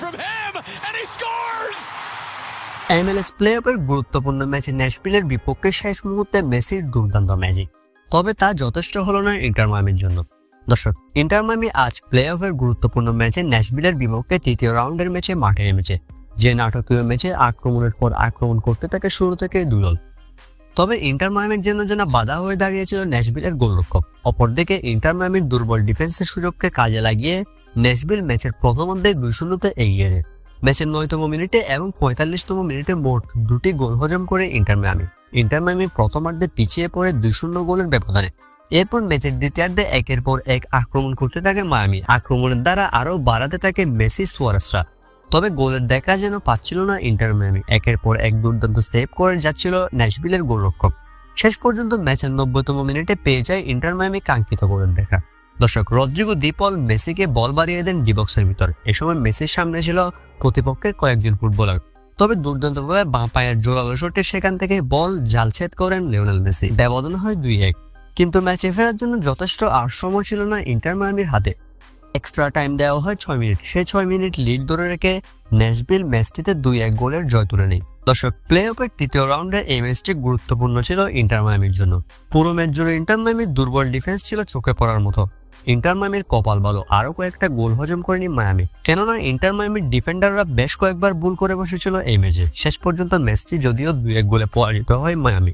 from him, and he scores! MLS play অফের গুরুত্বপূর্ণ ম্যাচে ন্যাশভিলের বিপক্ষে শেষ মুহূর্তে মেসির দুর্দান্ত ম্যাজিক। তবে তা যথেষ্ট হলো না ইন্টার মামির জন্য। দর্শক ইন্টার মামি আজ প্লে অফের গুরুত্বপূর্ণ ম্যাচে ন্যাশভিলের বিপক্ষে তৃতীয় রাউন্ডের ম্যাচে মাঠে নেমেছে যে নাটকীয় ম্যাচে আক্রমণের পর আক্রমণ করতে থাকে শুরু থেকে দুই দল তবে ইন্টার মায়ামির জন্য যেন বাধা হয়ে দাঁড়িয়েছিল ন্যাশভিলের গোলরক্ষক। অপরদিকে ইন্টার মায়ামির দুর্বল ডিফেন্সের সুযোগকে কাজে লাগিয়ে ন্যাশভিল ম্যাচের প্রথমার্ধে দুই শূন্যতে এগিয়ে যায়। ম্যাচের নয়তম মিনিটে এবং পঁয়তাল্লিশতম মিনিটে মোট দুটি গোল হজম করে ইন্টার মায়ামি। ইন্টার মায়ামি প্রথমার্ধে পিছিয়ে পড়ে দুই শূন্য গোলের ব্যবধানে। এরপর ম্যাচের দ্বিতীয়ার্ধে একের পর এক আক্রমণ করতে থাকে মায়ামি। আক্রমণের দ্বারা আরও বাড়াতে থাকে মেসি সুয়ারেসরা তবে গোলের দেখা যেন পাচ্ছিল না ইন্টার মায়ামি। একের পর এক দুর্দান্ত সেভ করে যাচ্ছিল ন্যাশভিলের গোলরক্ষক। শেষ পর্যন্ত ম্যাচের নব্বইতম মিনিটে পেয়ে যায় ইন্টার মায়ামি কাঙ্ক্ষিত গোলের দেখা। দর্শক, রদ্রিগো, দীপল, মেসিকে বল বাড়িয়ে দেন ডিবক্সের ভিতর। এ সময় মেসির সামনে ছিল প্রতিপক্ষের কয়েকজন ফুটবলার। তবে দুর্দান্তভাবে বাঁ পায়ের জোরালো শটে সেখান থেকে বল জালছেদ করেন লিওনেল মেসি। ব্যবধান হয় দুই এক। কিন্তু ম্যাচে ফেরার জন্য যথেষ্ট আর সময় ছিল না ইন্টার মায়ামির হাতে। এক্সট্রা টাইম দেওয়া হয় ছয় মিনিট। সেই ছয় মিনিট লিড ধরে রেখে ন্যাশভিল ম্যাচটিতে দুই এক গোলের জয় তুলে নেয়। দর্শক প্লে অফের তৃতীয় রাউন্ডে এই ম্যাচটি গুরুত্বপূর্ণ ছিল ইন্টার মায়ামির জন্য। পুরো ম্যাচ জুড়ে ইন্টার মায়ামির দুর্বল ডিফেন্স ছিল চোখে পড়ার মতো। ইন্টার মায়ামির কপাল বলো আরও কয়েকটা গোল হজম করেনি মায়ামি। কেননা ইন্টার মায়ামির ডিফেন্ডাররা বেশ কয়েকবার ভুল করে বসেছিল এই ম্যাচে। শেষ পর্যন্ত ম্যাচটি যদিও দুই এক গোলে পরাজিত হয় মায়ামি।